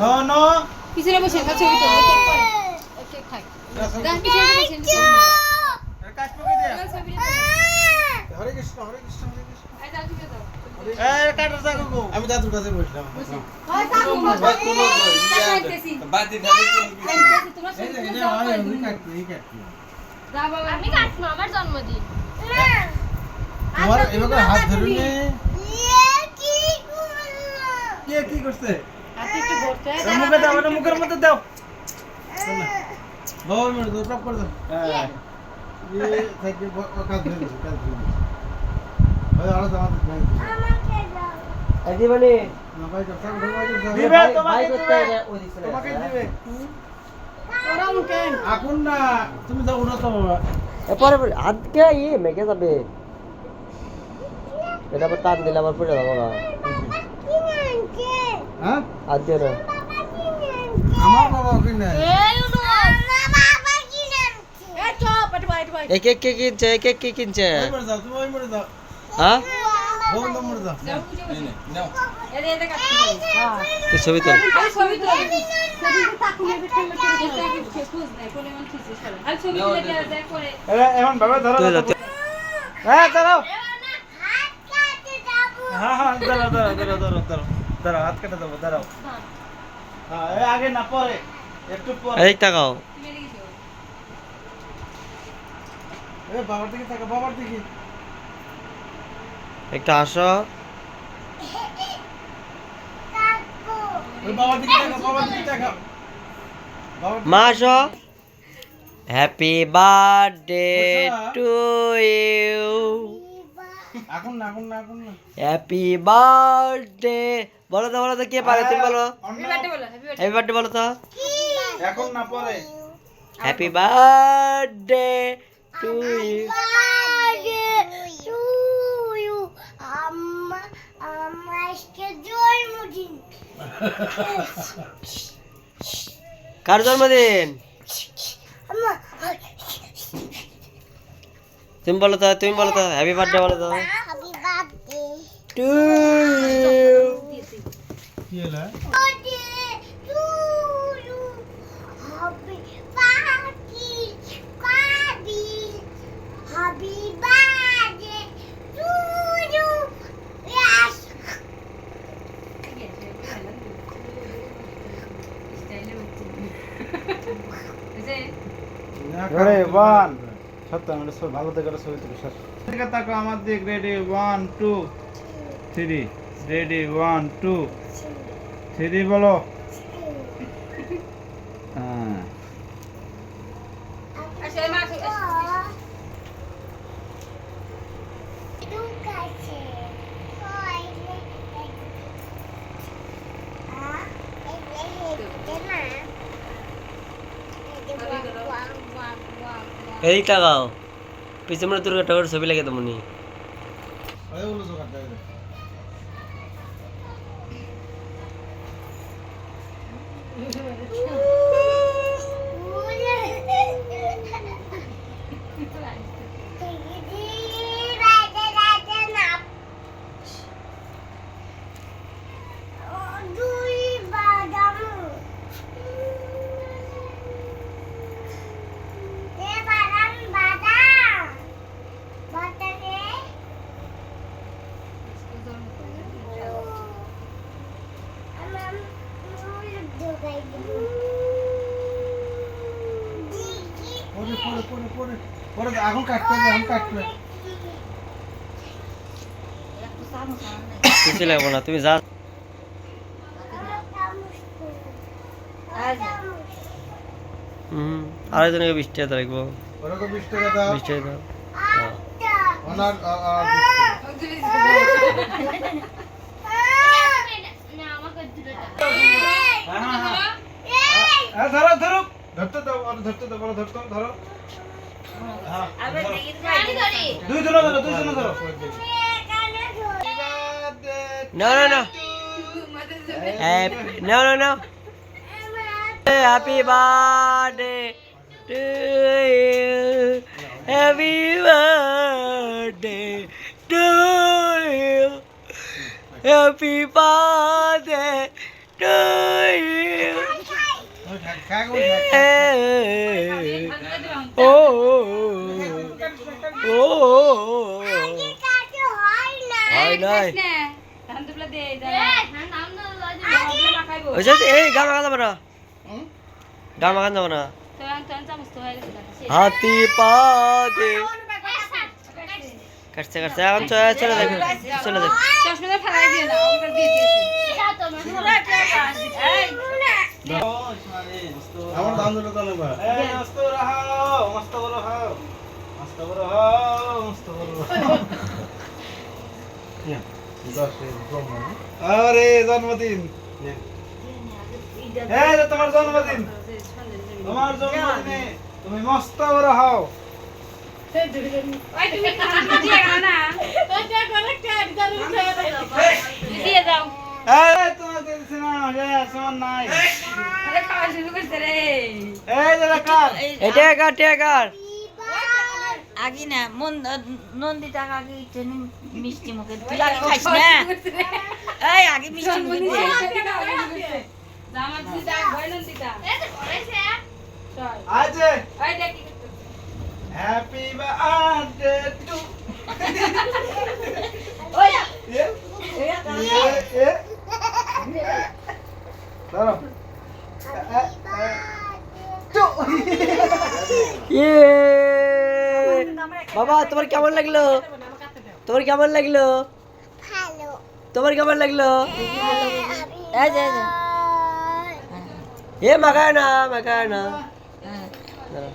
No no. পিছনে বসে না ছবি তো কেক পরে কেক খাই দাঁড়া পিছনে বসে না কাজ পকে হরে কৃষ্ণ হরে কৃষ্ণ হরে কৃষ্ণ। আই দাও ঠিক আছে এই কাটার থাকো গো। আমি দাদুর কাছে বসলাম। হয় থাকো ভাই, কোনো নয়, খাইতেছি বাতি তোমরা সব যে, এই যে, যাও ভাই, করে আমি কাটবো, এই কাটবো। আমি কাটবো আমার জন্মদিন। তোমার এভাবে হাত ধরে কি কে কি করছে? একটু ভরতে হয় মুখে দাও এটা মুখের মধ্যে দাও। বাবা মেরে দাও টপ করে দাও। হ্যাঁ। ये থেকে কাজ ধরে কাজ ধরে ভাই আরও দাও আমাকে দাও। এদি বলি না ভাই কাজ করে দিবে তোমাকে করতে ওই দিছে। তোমাকে দিবে। ওরম কেন এখন না তুমি যাও উঠো তো বাবা। এরপরে হাত কে ই মেকে যাবে। এটা আবার টান দিলে আবার পড়ে যাব না হ্যাঁ? বাবা কি আমার বাবা এক এক কিনছে? এক এক কে কিনছে? হ্যাঁ? হ্যাঁ ছবি তোল। আরে মন আর এখন বাবা ধরো ধরো। হ্যাঁ হ্যাঁ হ্যাঁ দাঁড়াও দাঁড়াও দাঁড়াও দাঁড়াও হাত কেটে দেবো দাঁড়াও। হ্যাঁ আগে না পরে। একটু পরে। এই টাকাও তুমি এদিকে যাও এ বাবার দিকে তাকা বাবার দিকে। একটা আসো। বাবার দিকে তাকা বাবার দিকে তাকা মা আসো। হ্যাপি বার্থডে টু ইউ এখন না এখন না এখন না। হ্যাপি বার্থডে বলো তো বলো তো কে পারে? তুমি বলো। হ্যাপি বার্থডে বলো হ্যাপি বার্থডে বলো তো। এখন না পরে। Happy birthday to you. কার জন্মদিন? তুমি বলো তো তুমি বলো তো। হ্যাপি বার্থডে বলো তো। টু ইউ সব ভালো দেখে ছবি তুলি সব দিকে তাকো আমার দিক ready one two three ready one two three বলো হ্যাঁ এই টাকাও পিছনে মনে দুর্গা ঠাকুর ছবি লাগে তেমনি আরে বলো তো কাটতে দুই Thank you. পরে পরে এখন কাটতে হবে এখন কাটতে কিছু লাগবো না তুমি যা হুম বিশ টাকা রাখব বিশ টাকা দাও বিশ টাকা দাও ওনার আ, আ, হ্যাঁ হ্যাঁ হ্যাঁ। হ্যাঁ ধরো ধরো। ধরতে দাও ধরতে দাও ধরো হ্যাঁ ধরো। দুই জন ধরো দুই জন ধরো No, no, no. Happy, no, no, no. Happy birthday to you. Happy birthday to you. Happy birthday to you. এই গান মাখা যাবে না। গান মাখা যাবে না। হয়ে হাতি পা দে কাটছে কাটছে এখন চলে চলে দেখো চলে দেখো। চশমাটা ফেলাই দিয়ে না ওটা দিয়ে আমার দাম দিল তো নেবা এই মস্ত রাহাও মস্ত বড় হাও মস্ত বড় হাও মস্ত বড় হাও আরে জন্মদিন। এই যে তোমার জন্মদিন। তোমার জন্মদিনে তুমি মস্ত বড় হাও। ওই তুমি ধান দিয়ে গেল না দিয়ে দাও এই তোমার দিয়েছি না এ সমান নাই। আরে খাওয়া শুরু করছে রে। এই যে কার এটা কার আগে না মন নন্দিতা আগে একটু মিষ্টি মুখে তুই আগে খাইস না? এই আগে মিষ্টি মুখে হ্যাপি বার্থডে টু ইয়ে। বাবা তোমার কেমন লাগল? তোমার কেমন লাগল? তোমার কেমন লাগল? এই যে, এই যে। এ মাখায় না মাখায় না। হ্যাঁ।